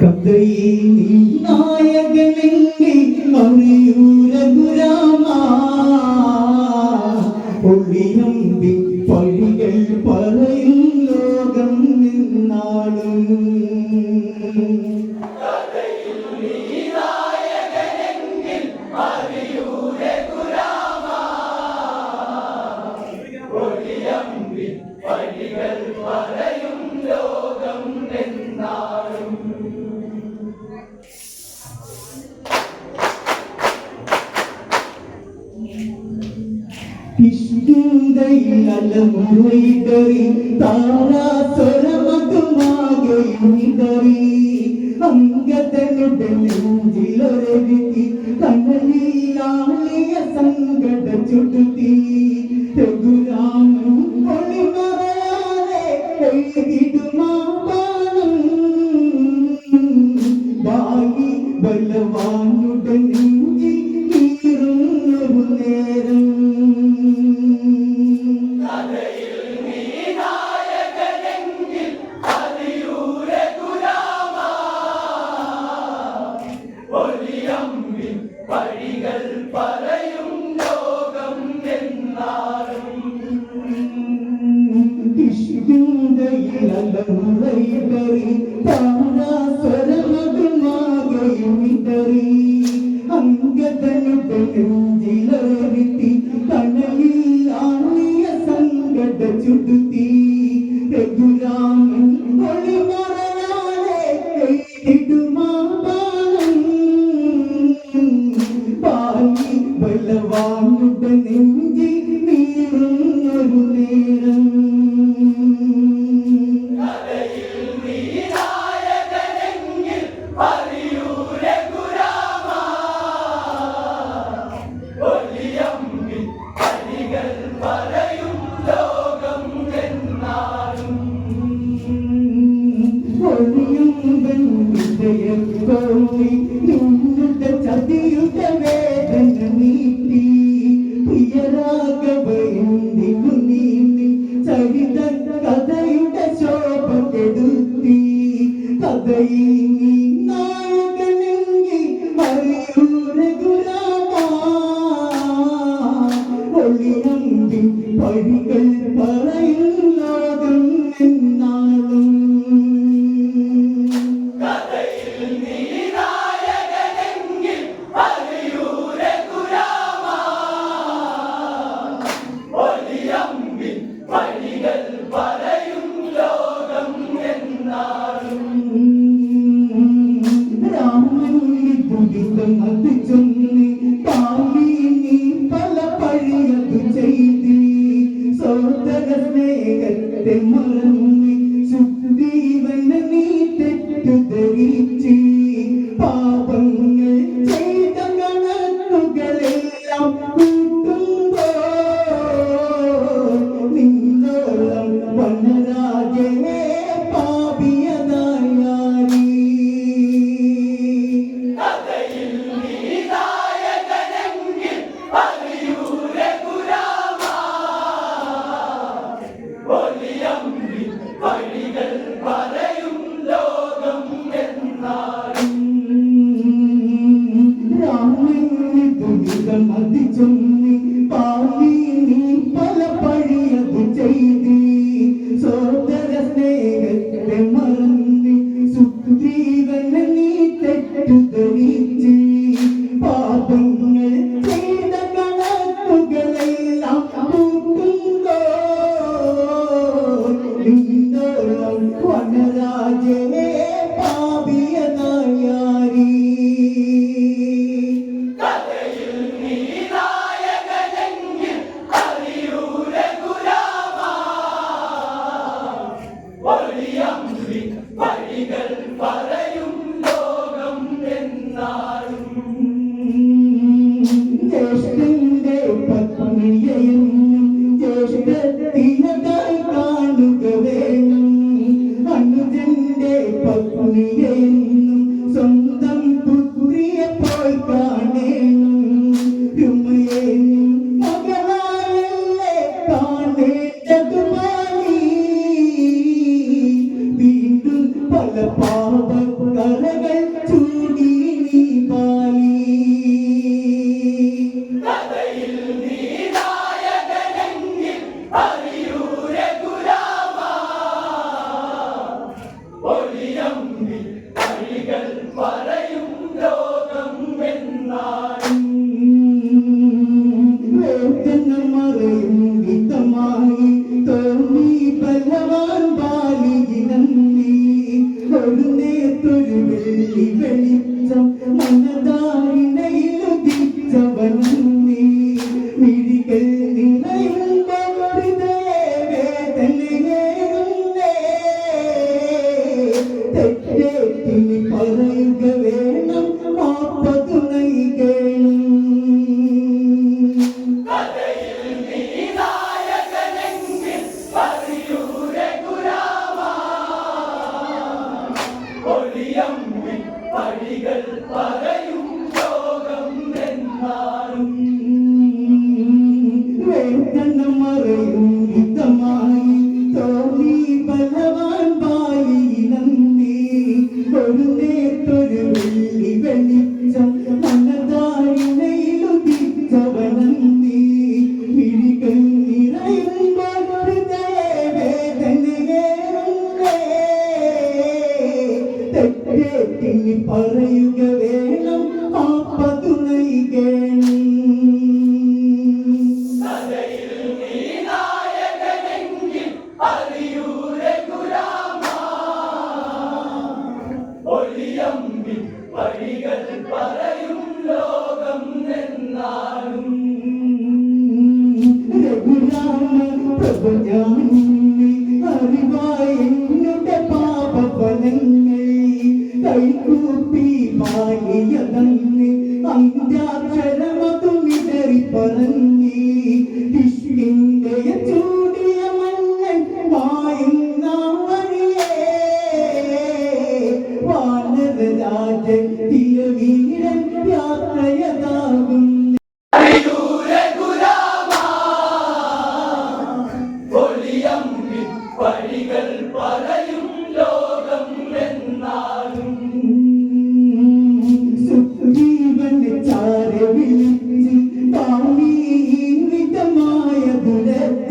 കഥയിൽ നായകനെന്നെ അറിയൂരപുരാമ ഒളിയം താരാസരമതുമാകയുമിതറി അംഗതനുടെ നെഞ്ചിലൊരവിത്തി കണ്ണലിയാളിയ സങ്കട ചുടുത്തി രഘുരാമൻ പൊളിമറയാതെ എഴുതിടുമാണം ബാലി ബലവാനുടെ നെഞ്ചിൽ കീറുന്നൊരു നേരം തലമുറയിൽ Baby. ആരെയും തെറ്റി പറയുക വേണം ആ പതുണയികേ വരവിൽ താമീ വിധമായ ദുരത്തെ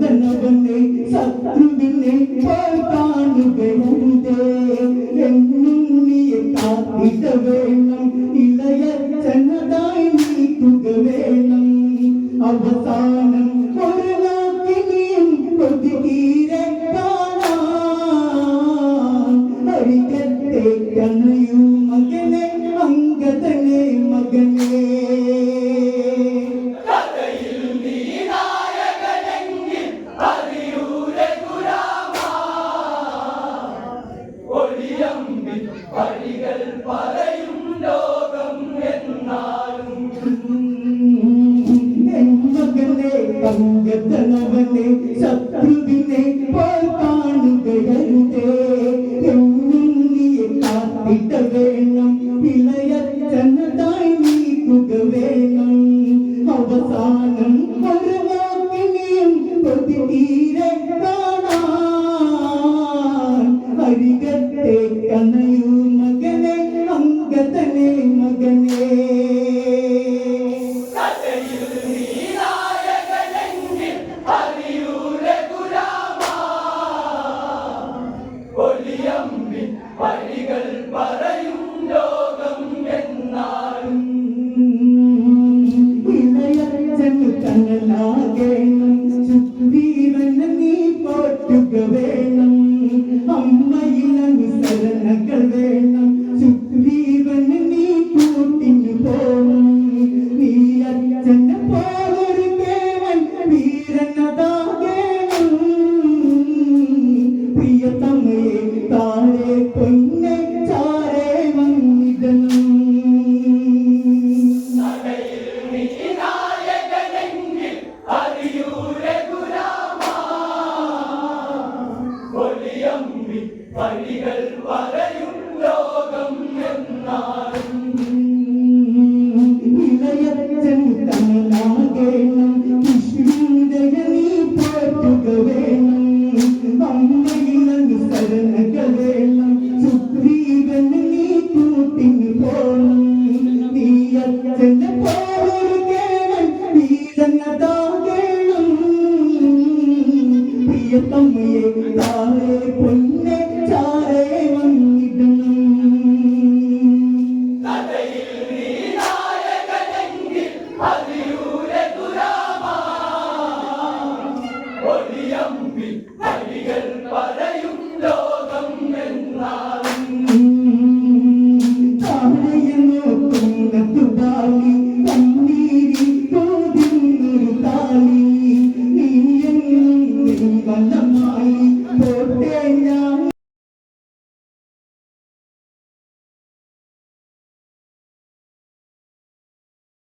തനവനെ ശത്രുവിനെ കാണുകയും തമ്മയെ താഴെ പൊന്നു